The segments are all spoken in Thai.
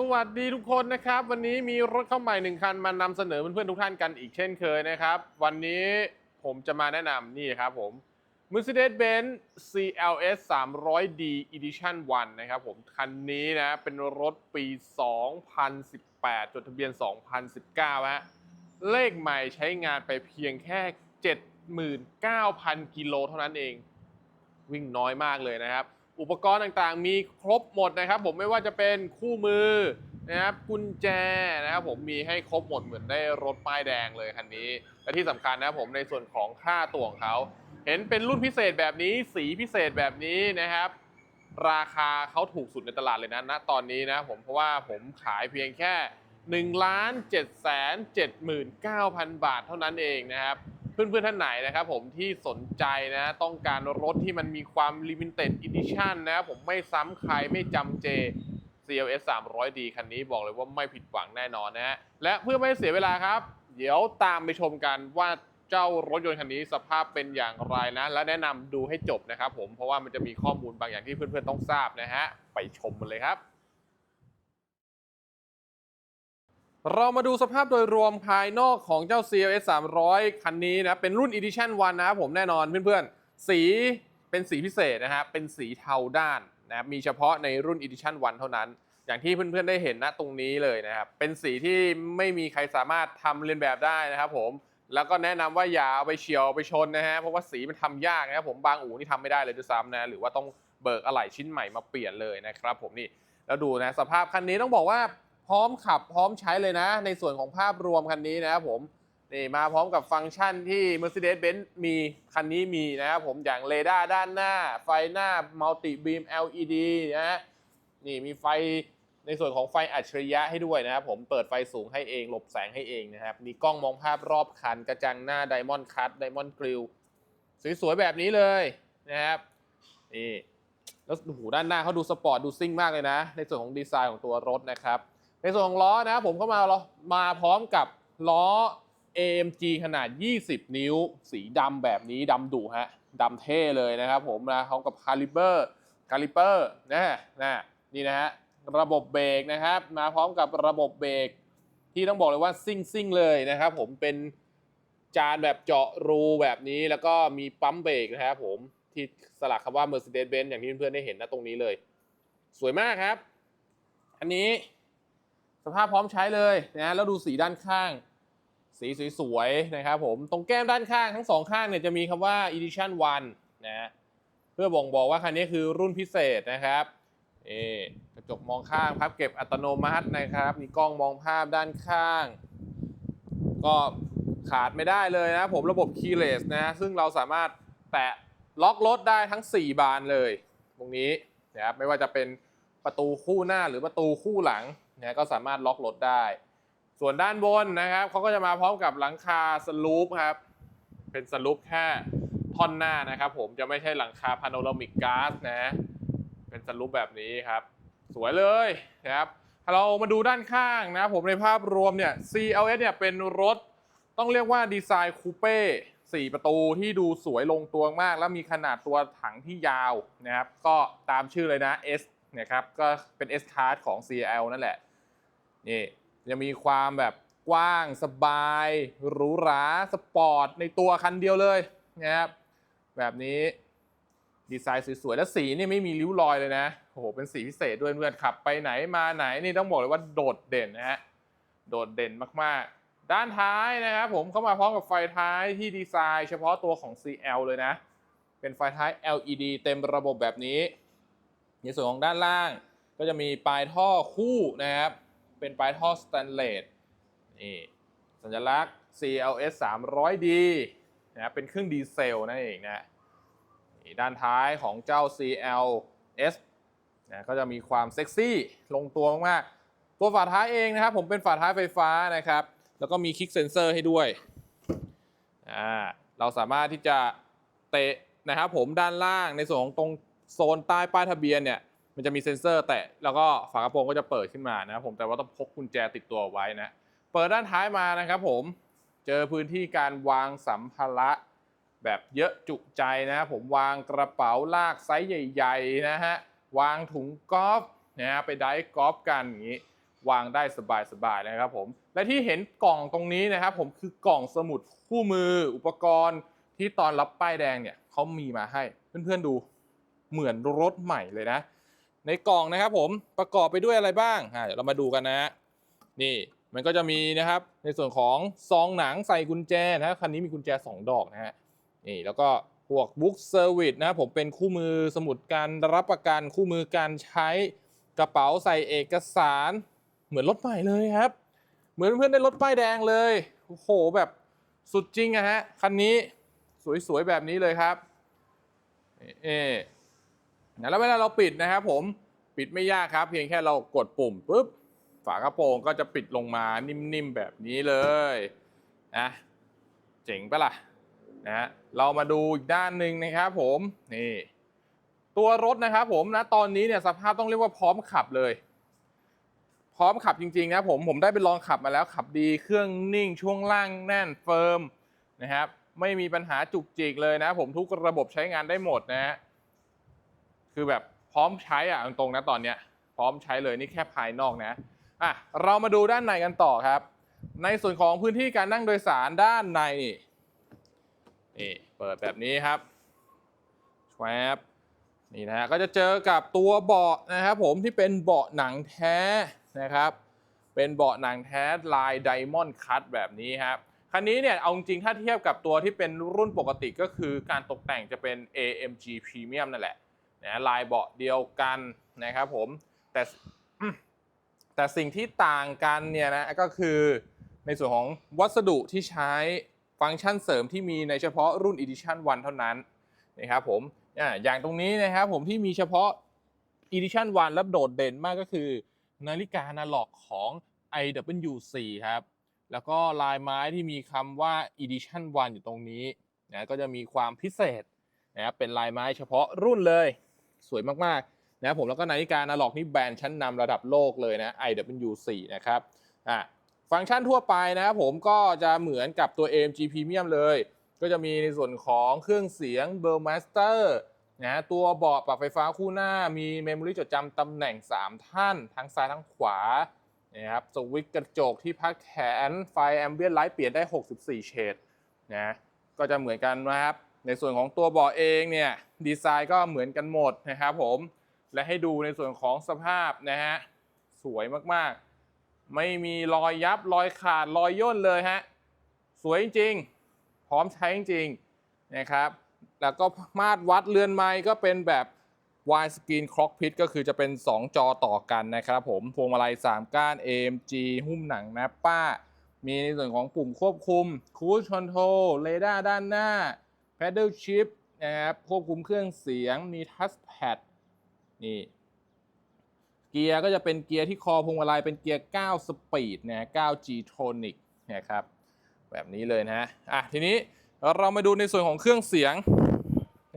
สวัสดีทุกคนนะครับ วันนี้มีรถเข้าใหม่หนึ่งคันมานำเสนอเพื่อนๆทุกท่านกันอีกเช่นเคยนะครับ วันนี้ผมจะมาแนะนำนี่ครับผม Mercedes-Benz CLS 300D Edition 1 นะครับผม คันนี้นะเป็นรถปี 2018 จดทะเบียน 2019ฮะเลขใหม่ใช้งานไปเพียงแค่ 79,000 กิโลเท่านั้นเอง วิ่งน้อยมากเลยนะครับ อุปกรณ์ต่างๆ มีครบหมดนะครับ ผมไม่ว่าจะเป็นคู่มือนะครับกุญแจนะครับผมมีให้ครบหมดเหมือนได้รถป้ายแดงเลยคันนี้ และที่สำคัญนะครับผมในส่วนของค่าตัวของเขา เห็นเป็นรุ่นพิเศษแบบนี้ สีพิเศษแบบนี้นะครับ ราคาเขาถูกสุดในตลาดเลยนะณตอนนี้นะผมเพราะว่าผมขายเพียงแค่1ล้าน7 7 9 0 0 0 บาทเท่านั้นเองนะครับ เพื่อนๆท่านไหนนะครับผมที่สนใจนะต้องการรถที่มันมีความ limited edition นะผมไม่ซ้ำใครไม่จำเจ CLS 300D คันนี้บอกเลยว่าไม่ผิดหวังแน่นอนนะฮะและเพื่อไม่ให้เสียเวลาครับ เดี๋ยวตามไปชมกันว่าเจ้ารถยนต์คันนี้สภาพเป็นอย่างไรนะ และแนะนำดูให้จบนะครับผมเพราะว่ามันจะมีข้อมูลบางอย่างที่เพื่อนๆต้องทราบนะฮะไปชมกันเลยครับ เรามาดูสภาพโดยรวมภายนอกของเจ้า CLS 300 คันนี้นะ เป็นรุ่น Edition 1 นะครับผมแน่นอนเพื่อนๆ สีเป็นสีพิเศษนะครับเป็นสีเทาด้านนะครับมีเฉพาะในรุ่น Edition 1 เท่านั้น อย่างที่เพื่อนๆได้เห็นนะตรงนี้เลยนะครับ เป็นสีที่ไม่มีใครสามารถทำเลียนแบบได้นะครับผม แล้วก็แนะนำว่าอย่าเอาไปเฉียวไปชนนะฮะ เพราะว่าสีมันทำยากนะครับผม บางอู่นี่ทำไม่ได้เลยด้วยซ้ำนะ หรือว่าต้องเบิกอะไหล่ชิ้นใหม่มาเปลี่ยนเลยนะครับผมนี่ แล้วดูนะสภาพคันนี้ต้องบอกว่า พร้อมขับพร้อมใช้เลยนะ ในส่วนของภาพรวมคันนี้นะครับผมนี่มาพร้อมกับฟังก์ชันที่ Mercedes-Benz มีคันนี้มีนะครับผมอย่างเรดาร์ด้านหน้า ไฟหน้า Multi Beam LED นะนี่มีไฟในส่วนของไฟอัจฉริยะให้ด้วยนะครับผมเปิดไฟสูงให้เอง หลบแสงให้เองนะครับ มีกล้องมองภาพรอบคัน กระจังหน้า Diamond Cut Diamond Grill สวยๆ แบบนี้เลยนะครับนี่แล้วหูด้านหน้าเขาดูสปอร์ตดูซิ่งมากเลยนะ ในส่วนของดีไซน์ของตัวรถนะครับ ในส่วนของล้อนะผมเข้ามามาพร้อมกับล้อ AMG ขนาด 20 นิ้ว สีดำแบบนี้ดำดุฮะดำเท่เลยนะครับผมนะพร้อมกับคาลิเบอร์คาลิเปอร์นะนะนี่นะฮะระบบเบรกนะครับ มาพร้อมกับระบบเบรกที่ต้องบอกเลยว่าซิ่งซิ่งเลยนะครับผมเป็นจานแบบเจาะรูแบบนี้แล้วก็มีปั๊มเบรกนะครับผมที่สลักคำว่า Mercedes-Benz อย่างที่เพื่อนๆได้เห็นนะตรงนี้เลย สวยมากครับ อันนี้ ภาพพร้อมใช้เลยนะแล้วดูสีด้านข้าง สีสวยๆนะครับผมตรงแก้มด้านข้างทั้งสองข้างเนี่ยจะมีคำว่า Edition 1นะเพื่อบ่งบอกว่าคันนี้คือรุ่นพิเศษนะครับเอะกระจกมองข้างพับเก็บอัตโนมัตินะครับมีกล้องมองภาพด้านข้าง ก็ขาดไม่ได้เลยนะผมระบบ keyless นะซึ่งเราสามารถแตะล็อกรถได้ทั้ง 4 บานเลย ตรงนี้นะครับไม่ว่าจะเป็นประตูคู่หน้าหรือประตูคู่หลัง นะก็สามารถล็อกรถได้ ส่วนด้านบนนะครับเขาก็จะมาพร้อมกับหลังคาสลูปครับ เป็นสลูปแค่ท่อนหน้านะครับ ผมจะไม่ใช่หลังคาพาโนรามิกก๊าซนะ เป็นสลูปแบบนี้ครับ สวยเลยนะครับเรามาดูด้านข้างนะผมในภาพรวมเนี่ย CLS เนี่ยเป็นรถต้องเรียกว่าดีไซน์คูเป้สี่ประตูที่ดูสวยลงตัวมาก แล้วมีขนาดตัวถังที่ยาวนะครับ ก็ตามชื่อเลยนะ S นะครับก็เป็น S Class ของ CL นั่นแหละ นี่จะมีความแบบกว้างสบายหรูหราสปอร์ตในตัวคันเดียวเลยนะครับแบบนี้ดีไซน์สวยๆ แล้วสีนี่ไม่มีริ้วรอยเลยนะโอ้โหเป็นสีพิเศษด้วยเพื่อนขับไปไหนมาไหนนี่ต้องบอกเลยว่าโดดเด่นนะฮะโดดเด่นมากๆ ด้านท้ายนะครับผมเข้ามาพร้อมกับไฟท้ายที่ดีไซน์เฉพาะตัวของ CL เลยนะ เป็นไฟท้าย LED เต็มระบบแบบนี้ ในส่วนของด้านล่างก็จะมีปลายท่อคู่นะครับ เป็นปลายท่อสแตนเลสนี่สัญลักษณ์ CLS 300D นะครับเป็นเครื่องดีเซลนั่นเองนะด้านท้ายของเจ้า CLS นะก็จะมีความเซ็กซี่ลงตัวมากๆ ตัวฝาท้ายเองนะครับ ผมเป็นฝาท้ายไฟฟ้านะครับ แล้วก็มีคลิกเซนเซอร์ให้ด้วยอ่าเราสามารถที่จะเตะนะครับผมด้านล่างในส่วนของตรงโซนใต้ป้ายทะเบียนเนี่ย มันจะมีเซ็นเซอร์แตะแล้วก็ฝากระโปรงก็จะเปิดขึ้นมานะครับผมแต่ว่าต้องพกกุญแจติดตัวไว้นะเปิดด้านท้ายมานะครับผมเจอพื้นที่การวางสัมภาระแบบเยอะจุใจนะครับผมวางกระเป๋าลากไซส์ใหญ่ๆนะฮะวางถุงกอล์ฟนะฮะไปไดฟ์กอล์ฟกันอย่างนี้วางได้สบายๆนะครับผมและที่เห็นกล่องตรงนี้นะครับผมคือกล่องสมุดคู่มืออุปกรณ์ที่ตอนรับป้ายแดงเนี่ยเขามีมาให้เพื่อนๆดูเหมือนรถใหม่เลยนะ ในกล่องนะครับผมประกอบไปด้วยอะไรบ้างอ่าเดี๋ยวเรามาดูกันนะนี่มันก็จะมีนะครับในส่วนของซองหนังใส่กุญแจนะคันนี้มีกุญแจ 2 ดอกนะฮะนี่แล้วก็พวกบุ๊กเซอร์วิสนะผมเป็นคู่มือสมุดการรับประกันคู่มือการใช้กระเป๋าใส่เอกสาร เหมือนรถใหม่เลยครับ เหมือนเพื่อนได้รถป้ายแดงเลยโอ้โหแบบสุดจริงอะฮะคันนี้สวยๆแบบนี้เลยครับเอ๊ะแล้วเวลาเราปิดนะครับผมปิดไม่ยากครับ เพียงแค่เรากดปุ่มปุ๊บฝากระโปรงก็จะปิดลงมานิ่มๆแบบนี้เลยนะเจ๋งปะล่ะนะฮะเรามาดูอีกด้านหนึ่งนะครับผมนี่ตัวรถนะครับผมนะตอนนี้เนี่ยสภาพต้องเรียกว่าพร้อมขับเลย พร้อมขับจริงๆนะผมผมได้ไปลองขับมาแล้วขับดีเครื่องนิ่งช่วงล่างแน่นเฟิร์มนะครับไม่มีปัญหาจุกจิกเลยนะ ผมทุกระบบใช้งานได้หมดนะฮะ คือแบบพร้อมใช้อะตรงนะตอนเนี้ยพร้อมใช้เลยนี่แค่ภายนอกนะอะเรามาดูด้านในกันต่อครับ ในส่วนของพื้นที่การนั่งโดยสารด้านในนี่นี่เปิดแบบนี้ครับแวบนี่นะฮะก็จะเจอกับตัวเบาะนะครับผมที่เป็นเบาะหนังแท้นะครับ เป็นเบาะหนังแท้ลายไดมอนด์คัตแบบนี้ครับคันนี้เนี่ยเอาจริงถ้าเทียบกับตัวที่เป็นรุ่นปกติก็คือการตกแต่งจะเป็น AMG Premium นั่นแหละ นะลายเบาะเดียวกันนะครับผมแต่แต่สิ่งที่ต่างกันเนี่ยนะก็คือในส่วนของวัสดุที่ใช้ฟังก์ชันเสริมที่มีในเฉพาะรุ่น Edition 1 เท่านั้นนะครับผมอย่างตรงนี้นะครับผมที่มีเฉพาะ Edition 1 และโดดเด่นมากก็คือ นาฬิกาอนาล็อกของ IWC ครับ แล้วก็ลายไม้ที่มีคำว่า Edition 1 อยู่ตรงนี้นะก็จะมีความพิเศษนะครับเป็นลายไม้เฉพาะรุ่นเลย สวยมากๆนะผมแล้วก็นาฬิกานาล็อกนี่แบรนด์ชั้นนำระดับโลกเลยนะ IWC นะครับอะฟังก์ชันทั่วไปนะครับผมก็จะเหมือนกับตัว AMG Premium เลย ก็จะมีในส่วนของเครื่องเสียง b e l l Master นะตัวเบาะปรับไฟฟ้าคู่หน้ามีเมมโมรีจดจำตำแหน่ง 3 ท่าน ทั้งซ้ายทั้งขวานะครับสวิตช์กระจกที่พักแขนไฟแอมเบียนไลท์เปลี่ยนได้ 64 เฉดนะก็จะเหมือนกันนะครับ ในส่วนของตัวเบาะเองเนี่ยดีไซน์ก็เหมือนกันหมดนะครับผมและให้ดูในส่วนของสภาพนะฮะสวยมากๆ ไม่มีรอยยับรอยขาดรอยย่นเลยฮะสวยจริงพร้อมใช้จริงนะครับแล้วก็มาตรวัดเรือนไม้ก็เป็นแบบ wide screen cockpit ก็คือจะเป็น 2 จอต่อกันนะครับผมพวงมาลัย 3 ก้าน AMG หุ้มหนังนะป้า มีในส่วนของปุ่มควบคุม cruise control เรดาร์ด้านหน้า paddle shift นะครับควบคุมเครื่องเสียงมี touchpad นี่เกียร์ก็จะเป็นเกียร์ที่คอพวงมาลัยเป็นเกียร์ 9 สปีดนะ 9G Tronic นะครับแบบนี้เลยนะอะทีนี้เรามาดูในส่วนของเครื่องเสียง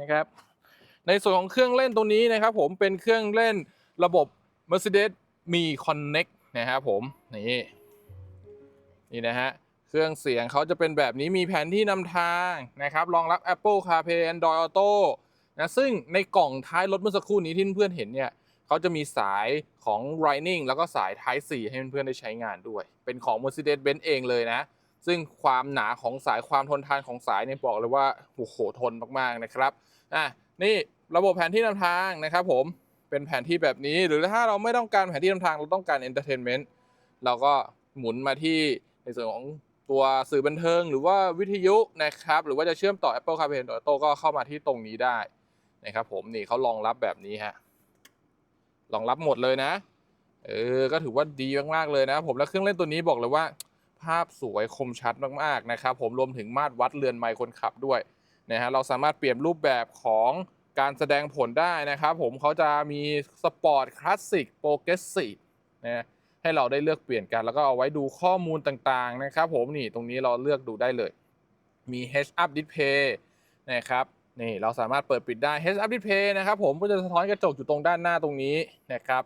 นะครับในส่วนของเครื่องเล่นตัวนี้นะครับผมเป็นเครื่องเล่นระบบ Mercedes มี Connect นะครับผมนี่นี่นะฮะ เครื่องเสียงเขาจะเป็นแบบนี้มีแผนที่นำทางนะครับรองรับ Apple CarPlay Android Auto นะซึ่งในกล่องท้ายรถเมื่อสักครู่นี้ที่เพื่อนเห็นเนี่ยเขาจะมีสายของ Lightning แล้วก็สาย Type C ให้เพื่อนๆได้ใช้งานด้วย เป็นของ Mercedes-Benz เองเลยนะ ซึ่งความหนาของสายความทนทานของสายเนี่ยบอกเลยว่าโอ้โหทนมากๆนะครับอะนี่ระบบแผนที่นำทางนะครับผมเป็นแผนที่แบบนี้หรือถ้าเราไม่ต้องการแผนที่นำทางเราต้องการ Entertainment เราก็หมุนมาที่ในส่วนของ ตัวสื่อบันเทิงหรือว่าวิทยุนะครับ หรือว่าจะเชื่อมต่อ Apple CarPlay Android Auto ก็เข้ามาที่ตรงนี้ได้นะครับผมนี่เขารองรับแบบนี้ฮะรองรับหมดเลยนะ เออ ก็ถือว่าดีมากๆเลยนะผมแล้วเครื่องเล่นตัวนี้บอกเลยว่า ภาพสวยคมชัดมากๆนะครับผมรวมถึงมาตรวัดเรือนไมค์คนขับด้วยนะฮะเราสามารถเปลี่ยนรูปแบบของการแสดงผลได้นะครับผมเขาจะมีสปอร์ตคลาสสิกโปรเกรสซีฟนะ ให้เราได้เลือกเปลี่ยนกัน แล้วก็เอาไว้ดูข้อมูลต่างๆนะครับผมนี่ตรงนี้เราเลือกดูได้เลย มี Heads Up Display นะครับนี่เราสามารถเปิดปิดได้ Heads Up Display นะครับผมก็จะสะท้อนกระจกอยู่ตรงด้านหน้าตรงนี้นะครับ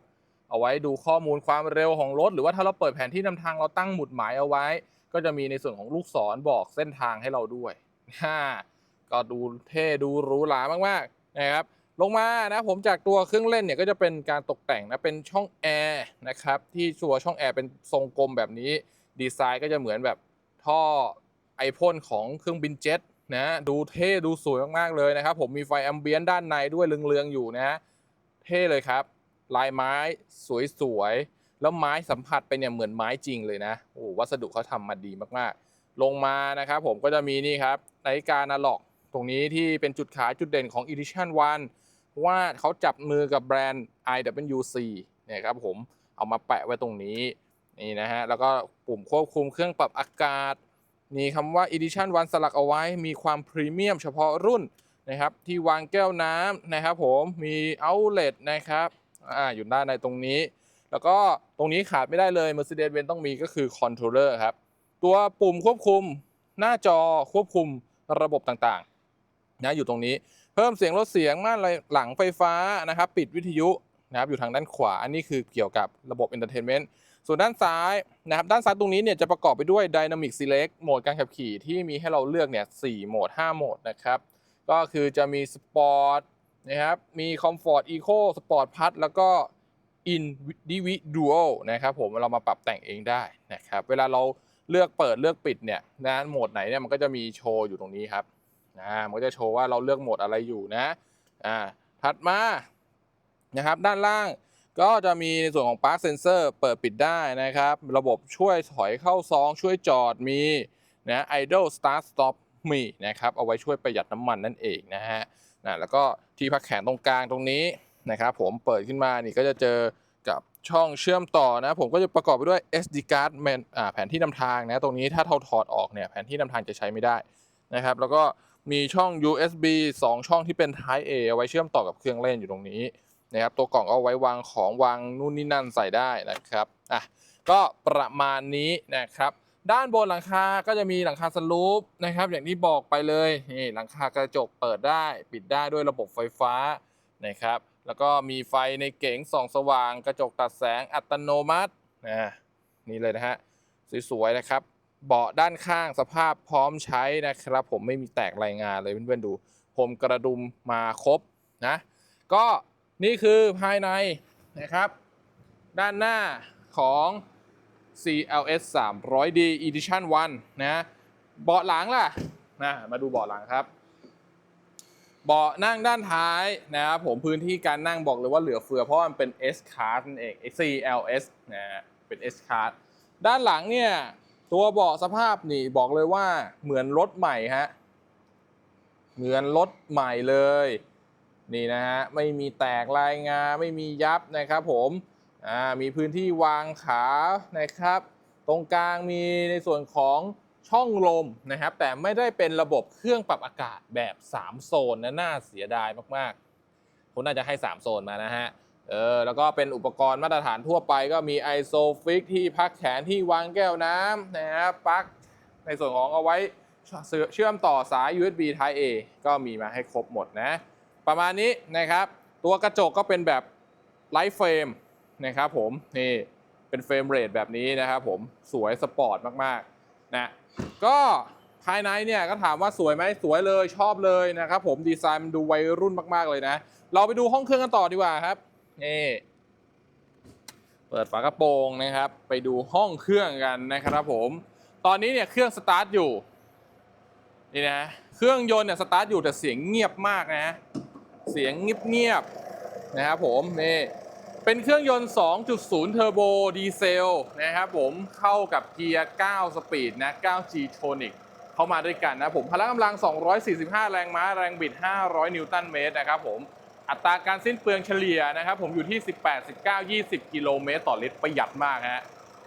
เอาไว้ดูข้อมูลความเร็วของรถ หรือว่าถ้าเราเปิดแผนที่นำทางเราตั้งหมุดหมายเอาไว้ ก็จะมีในส่วนของลูกศรบอกเส้นทางให้เราด้วยฮ่าก็ดูเท่ดูหรูหรามากๆนะครับ ลงมานะผมจากตัวเครื่องเล่นเนี่ยก็จะเป็นการตกแต่งนะเป็นช่องแอร์นะครับที่ตัวช่องแอร์เป็นทรงกลมแบบนี้ ดีไซน์ก็จะเหมือนแบบท่อไอพ่นของเครื่องบินเจ็ตนะดูเท่ดูสวยมากๆเลยนะครับ ผมมีไฟแอมเบียนด้านในด้วยเรืองๆอยู่นะ เท่เลยครับ ลายไม้สวยๆ แล้วไม้สัมผัสไปเนี่ยเหมือนไม้จริงเลยนะโอ้วัสดุเขาทำมาดีมากๆ ลงมานะครับผมก็จะมีนี่ครับนาฬิกานาล็อก ตรงนี้ที่เป็นจุดขายจุดเด่นของ Edition 1 ว่าเขาจับมือกับแบรนด์ IWC เนี่ยครับผมเอามาแปะไว้ตรงนี้นี่นะฮะแล้วก็ปุ่มควบคุมเครื่องปรับอากาศมีคำว่า Edition 1 สลักเอาไว้มีความพรีเมียมเฉพาะรุ่นนะครับที่วางแก้วน้ำนะครับผมมี outlet นะครับอ่าอยู่ด้านในตรงนี้ แล้วก็ตรงนี้ขาดไม่ได้เลย Mercedes-Benz ต้องมีก็คือคอนโทรลเลอร์ครับ ตัวปุ่มควบคุมหน้าจอควบคุมระบบต่างๆ นะอยู่ตรงนี้ เพิ่มเสียงลดเสียงม่านหลังไฟฟ้านะครับ ปิดวิทยุนะครับอยู่ทางด้านขวา อันนี้คือเกี่ยวกับระบบ Entertainment ส่วนด้านซ้ายนะครับด้านซ้ายตรงนี้เนี่ยจะประกอบไปด้วย Dynamic Select โหมดการขับขี่ที่มีให้เราเลือกเนี่ย4โหมด 5 โหมดนะครับ ก็คือจะมี Sport นะครับมี Comfort Eco Sport Plus แล้วก็ Individual นะครับผมเรามาปรับแต่งเองได้นะครับ เวลาเราเลือกเปิดเลือกปิดเนี่ยนะโหมดไหนเนี่ยมันก็จะมีโชว์อยู่ตรงนี้ครับ นะมันก็จะโชว์ว่าเราเลือกโหมดอะไรอยู่นะอ่าถัดมานะครับด้านล่างก็จะมีในส่วนของ Park Sensor เปิดปิดได้นะครับ ระบบช่วยถอยเข้าซอง ช่วยจอดมีนะ Idle Start Stop มีนะครับ เอาไว้ช่วยประหยัดน้ำมันนั่นเองนะฮะนะแล้วก็ที่พักแขนตรงกลางตรงนี้นะครับ ผมเปิดขึ้นมานี่ก็จะเจอกับช่องเชื่อมต่อนะ ผมก็จะประกอบไปด้วย SD card แมนแผนที่นำทางนะ ตรงนี้ถ้าเราถอดออกเนี่ยแผนที่นำทางจะใช้ไม่ได้นะครับ แล้วก็ มีช่อง USB 2 ช่องที่เป็น Type A เอาไว้เชื่อมต่อกับเครื่องเล่นอยู่ตรงนี้นะครับตัวกล่องก็เอาไว้วางของวางนู่นนี่นั่นใส่ได้นะครับอะก็ประมาณนี้นะครับ ด้านบนหลังคาก็จะมีหลังคาสลูปนะครับ อย่างที่บอกไปเลยนี่หลังคากระจกเปิดได้ ปิดได้ด้วยระบบไฟฟ้านะครับ แล้วก็มีไฟในเก๋งส่องสว่าง กระจกตัดแสงอัตโนมัตินะนี่เลยนะฮะสวยๆนะครับ เบาะด้านข้างสภาพพร้อมใช้นะครับ ผมไม่มีแตกรายงานเลยเพื่อนๆดูผมกระดุมมาครบนะก็นี่คือภายในนะครับ ด้านหน้าของ CLS 300D Edition 1 นะเบาะหลังล่ะนะมาดูเบาะหลังครับเบาะนั่งด้านท้ายนะครับผมพื้นที่การนั่งบอกเลยว่าเหลือเฟือเพราะมันเป็น S Class นั่นเอง CLS นะฮะเป็น S Class ด้านหลังเนี่ย ตัวเบาะสภาพนี่บอกเลยว่าเหมือนรถใหม่ฮะเหมือนรถใหม่เลย นี่นะฮะไม่มีแตกลายงาไม่มียับนะครับผมอ่ามีพื้นที่วางขานะครับ ตรงกลางมีในส่วนของช่องลมนะครับ แต่ไม่ได้เป็นระบบเครื่องปรับอากาศแบบ 3 โซนนะน่าเสียดายมากๆคุณน่าจะให้ 3 โซนมานะฮะ เออแล้วก็เป็นอุปกรณ์มาตรฐานทั่วไปก็มีไอโซฟิกที่พักแขนที่วางแก้วน้ำนะครับปลั๊กในส่วนของเอาไว้เชื่อมต่อสาย USB Type A ก็มีมาให้ครบหมดนะ ประมาณนี้นะครับ ตัวกระจกก็เป็นแบบไลท์เฟรมนะครับผม นี่เป็นเฟรมเรทแบบนี้นะครับผมสวยสปอร์ตมากๆนะก็ภายในเนี่ยก็ถามว่าสวยไหมสวยเลยชอบเลยนะครับผมดีไซน์มันดูวัยรุ่นมากๆเลยนะ เราไปดูห้องเครื่องกันต่อดีกว่าครับ นี่เปิดฝากระโปรงนะครับ ไปดูห้องเครื่องกันนะครับผม ตอนนี้เนี่ยเครื่องสตาร์ทอยู่นี่นะเครื่องยนต์เนี่ยสตาร์ทอยู่แต่เสียงเงียบมากนะ เสียงเงียบๆนะครับผมนี่เป็นเครื่องยนต์ 2.0 เทอร์โบดีเซลนะครับผมเข้ากับเกียร์ 9 สปีดนะ 9G Tronic เข้ามาด้วยกันนะผมพละกำลัง 245 แรงม้า แรงบิด 500 นิวตันเมตรนะครับผม อัตราการสิ้นเปลืองเฉลี่ยนะครับผมอยู่ที่ 18 19 20 กิโลเมตรต่อลิตรประหยัดมากฮะ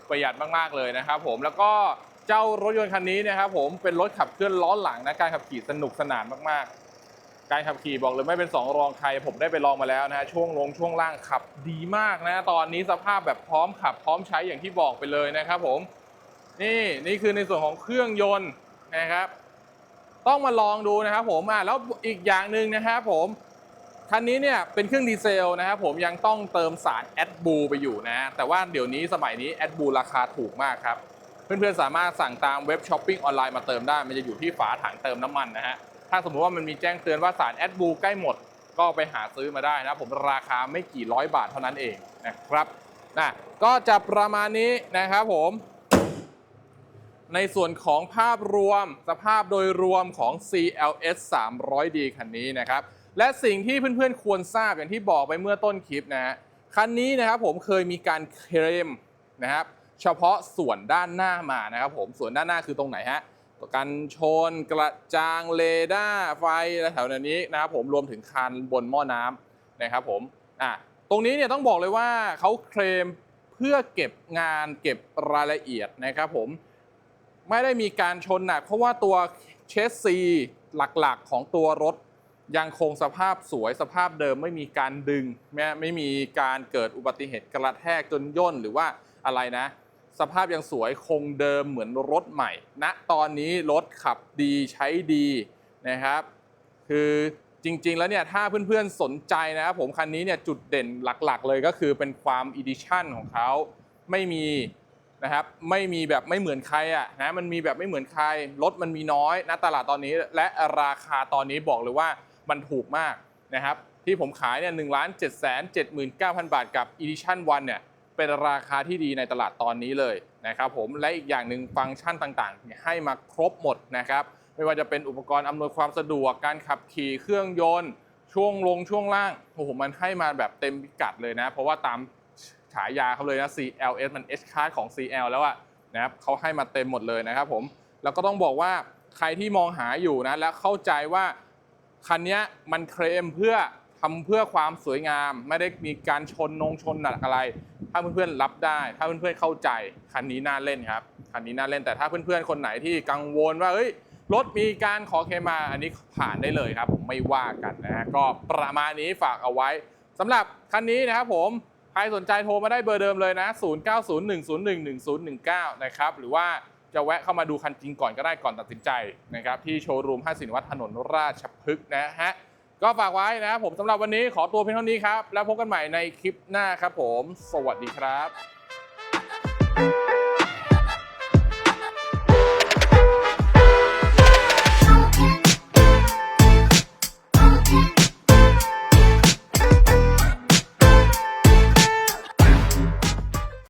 ประหยัดมากๆเลยนะครับผมแล้วก็เจ้ารถยนต์คันนี้นะครับผมเป็นรถขับเคลื่อนล้อหลังนะการขับขี่สนุกสนานมากๆ การขับขี่บอกเลยไม่เป็นสองรองใคร ผมได้ไปลองมาแล้วนะฮะช่วงลงช่วงล่างขับดีมากนะตอนนี้สภาพแบบพร้อมขับพร้อมใช้อย่างที่บอกไปเลยนะครับผมนี่นี่คือในส่วนของเครื่องยนต์นะครับ ต้องมาลองดูนะครับผมอะแล้วอีกอย่างหนึ่งนะครับผม คันนี้เนี่ยเป็นเครื่องดีเซลนะครับผมยังต้องเติมสารแอดบูไปอยู่นะ แต่ว่าเดี๋ยวนี้สมัยนี้แอดบูราคาถูกมากครับ เพื่อนๆสามารถสั่งตามเว็บช้อปปิ้งออนไลน์มาเติมได้ มันจะอยู่ที่ฝาถังเติมน้ำมันนะฮะ ถ้าสมมติว่ามันมีแจ้งเตือนว่าสารแอดบูใกล้หมด ก็ไปหาซื้อมาได้นะผมราคาไม่กี่ร้อยบาทเท่านั้นเองนะครับนะก็จะประมาณนี้นะครับผมในส่วนของภาพรวมสภาพโดยรวมของ CLS 300D คันนี้นะครับ และสิ่งที่เพื่อนๆควรทราบอย่างที่บอกไปเมื่อต้นคลิปนะฮะคันนี้นะครับผมเคยมีการเคลมนะครับเฉพาะส่วนด้านหน้ามานะครับผมส่วนด้านหน้าคือตรงไหนฮะกันชนกระจางเรดาไฟและแถวนี้นะครับผมรวมถึงคานบนหม้อน้ำนะครับผมอะตรงนี้เนี่ยต้องบอกเลยว่าเขาเคลมเพื่อเก็บงานเก็บรายละเอียดนะครับผมไม่ได้มีการชนหนักเพราะว่าตัวเชสซีหลักๆของตัวรถ ยังคงสภาพสวยสภาพเดิมไม่มีการดึงไม่ไม่มีการเกิดอุบัติเหตุกระแทกจนย่นหรือว่าอะไรนะ สภาพยังสวยคงเดิมเหมือนรถใหม่ณตอนนี้รถขับดีใช้ดีนะครับ คือจริง ๆ แล้วเนี่ยถ้าเพื่อนๆสนใจนะครับผมคันนี้เนี่ยจุดเด่นหลักๆ เลยก็คือเป็นความอีดิชั่นของเขาไม่มีนะครับไม่มีแบบไม่เหมือนใครอะนะมันมีแบบไม่เหมือนใครรถมันมีน้อยณตลาดตอนนี้ และราคาตอนนี้บอกเลยว่า มันถูกมากนะครับ ที่ผมขายเนี่ยหนึ่งล้านเจ็ดแสนเจ็ดหมื่นเก้าพันบาทกับ Edition 1เนี่ยเป็นราคาที่ดีในตลาดตอนนี้เลยนะครับผมและอีกอย่างหนึ่งฟังก์ชันต่างๆเนี่ยให้มาครบหมดนะครับ ไม่ว่าจะเป็นอุปกรณ์อำนวยความสะดวกการขับขี่เครื่องยนต์ ช่วงลงช่วงล่างโอ้โหมันให้มาแบบเต็มพิกัดเลยนะ เพราะว่าตามฉายาเขาเลยนะ CLS มัน H card ของ CL แล้วอะนะครับเขาให้มาเต็มหมดเลยนะครับผมแล้วก็ต้องบอกว่าใครที่มองหาอยู่นะและเข้าใจว่า คันนี้มันเคลมเพื่อทำเพื่อความสวยงาม ไม่ได้มีการชนนงชนหนักอะไร ถ้าเพื่อนๆรับได้ ถ้าเพื่อนๆเข้าใจคันนี้น่าเล่นครับคันนี้น่าเล่นแต่ถ้าเพื่อนๆคนไหนที่กังวลว่าเอ้ยรถมีการขอเคมมาอันนี้ผ่านได้เลยครับผมไม่ว่ากันนะฮะก็ประมาณนี้ฝากเอาไว้สำหรับคันนี้นะครับผมใครสนใจโทรมาได้เบอร์เดิมเลยนะ 0901011019 นะครับหรือว่า จะแวะเข้ามาดูคันจริงก่อนก็ได้ก่อนตัดสินใจนะครับที่โชว์รูม5สินวัฒน์ถนนราชพฤกษ์นะฮะก็ฝากไว้นะครับผมสำหรับวันนี้ขอตัวเพียงเท่านี้ครับ แล้วพบกันใหม่ในคลิปหน้าครับผม สวัสดีครับ